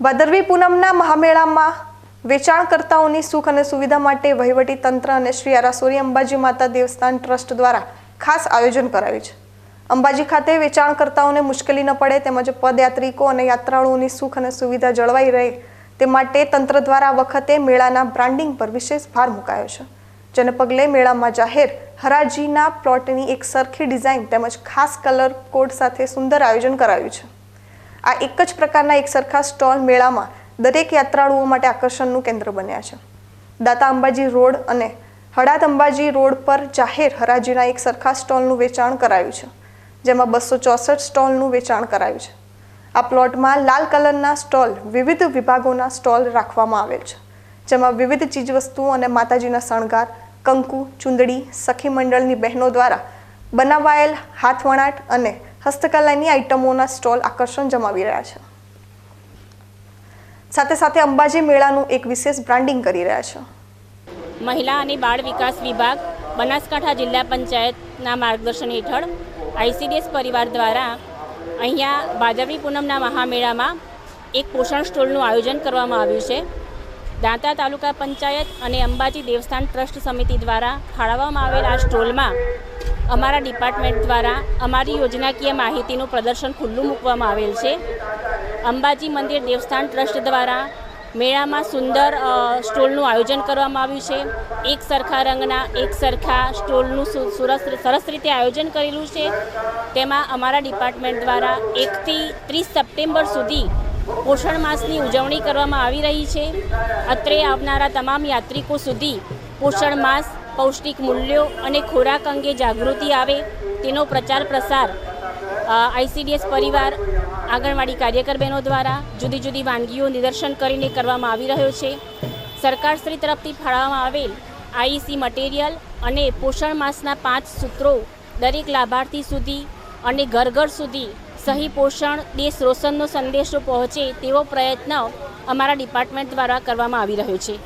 ભાદરવી પૂનમના મહામેળામાં વેચાણકર્તાઓની સુખ અને સુવિધા માટે વહીવટી તંત્ર અને શ્રી આરાસોરી અંબાજી માતા દેવસ્થાન ટ્રસ્ટ દ્વારા ખાસ આયોજન કરાયું છે. અંબાજી ખાતે વેચાણકર્તાઓને મુશ્કેલી ન પડે તેમજ પદયાત્રિકો અને યાત્રાળુઓની સુખ અને સુવિધા જળવાઈ રહે તે માટે તંત્ર દ્વારા વખતે મેળાના બ્રાન્ડિંગ પર વિશેષ ભાર મુકાયો છે. જેને પગલે મેળામાં જાહેર હરાજીના પ્લોટની એક સરખી ડિઝાઇન તેમજ ખાસ કલર કોડ સાથે સુંદર આયોજન કરાયું છે. આ એક જ પ્રકારના એક સરખા સ્ટોલ મેળામાં દરેક યાત્રાળુઓ માટે આકર્ષણનું કેન્દ્ર બન્યા છે. દાતા અંબાજી રોડ અને હડાદ અંબાજી રોડ પર જાહેર હરાજીના એક સરખા સ્ટોલનું વેચાણ કરાયું છે, જેમાં બસો ચોસઠ સ્ટોલનું વેચાણ કરાયું છે. આ પ્લોટમાં લાલ કલરના સ્ટોલ વિવિધ વિભાગોના સ્ટોલ રાખવામાં આવેલ છે, જેમાં વિવિધ ચીજવસ્તુઓ અને માતાજીના શણગાર, કંકુ, ચુંદડી, સખી મંડળની બહેનો દ્વારા બનાવાયેલ હાથવણાટ અને હસ્તકલાની આઇટમોના સ્ટોલ આકર્ષણ જમાવી રહ્યા છે. સાથે સાથે અંબાજી મેળાનું એક વિશેષ બ્રાન્ડિંગ કરી રહ્યા છે. મહિલા અને બાળ વિકાસ વિભાગ, બનાસકાંઠા જિલ્લા પંચાયતના માર્ગદર્શન હેઠળ આઈસીડીએસ પરિવાર દ્વારા અહીંયા ભાદરવી પૂનમના મહામેળામાં એક પોષણ સ્ટોલનું આયોજન કરવામાં આવ્યું છે. દાંતા તાલુકા પંચાયત અને અંબાજી દેવસ્થાન ટ્રસ્ટ સમિતિ દ્વારા ફાળવવામાં આવેલ આ સ્ટોલમાં અમારા ડિપાર્ટમેન્ટ દ્વારા અમારી યોજનાકીય માહિતીનું પ્રદર્શન ખુલ્લું મૂકવામાં આવેલ છે. અંબાજી મંદિર દેવસ્થાન ટ્રસ્ટ દ્વારા મેળામાં સુંદર સ્ટોલનું આયોજન કરવામાં આવ્યું છે. એક સરખા રંગના, એક સરખા સ્ટોલનું સરસ સરસ રીતે આયોજન કરેલું છે. તેમાં અમારા ડિપાર્ટમેન્ટ દ્વારા એકથી ત્રીસ સપ્ટેમ્બર સુધી પોષણ માસની ઉજવણી કરવામાં આવી રહી છે. અત્રે આવનારા તમામ યાત્રિકો સુધી પોષણ માસ પૌષ્ટિક મૂલ્યો અને ખોરાક અંગે જાગૃતિ આવે તેનો પ્રચાર પ્રસાર આઈસીડીએસ પરિવાર, આંગણવાડી કાર્યકર બહેનો દ્વારા જુદી જુદી વાનગીઓ નિદર્શન કરીને કરવામાં આવી રહ્યો છે. સરકારશ્રી તરફથી ફાળવવામાં આવેલ આઈસી મટીરિયલ અને પોષણ માસના પાંચ સૂત્રો દરેક લાભાર્થી સુધી અને ઘર ઘર સુધી સહી પોષણ, દેશ રોશનનો સંદેશો પહોંચે તેવો પ્રયત્ન અમારા ડિપાર્ટમેન્ટ દ્વારા કરવામાં આવી રહ્યો છે.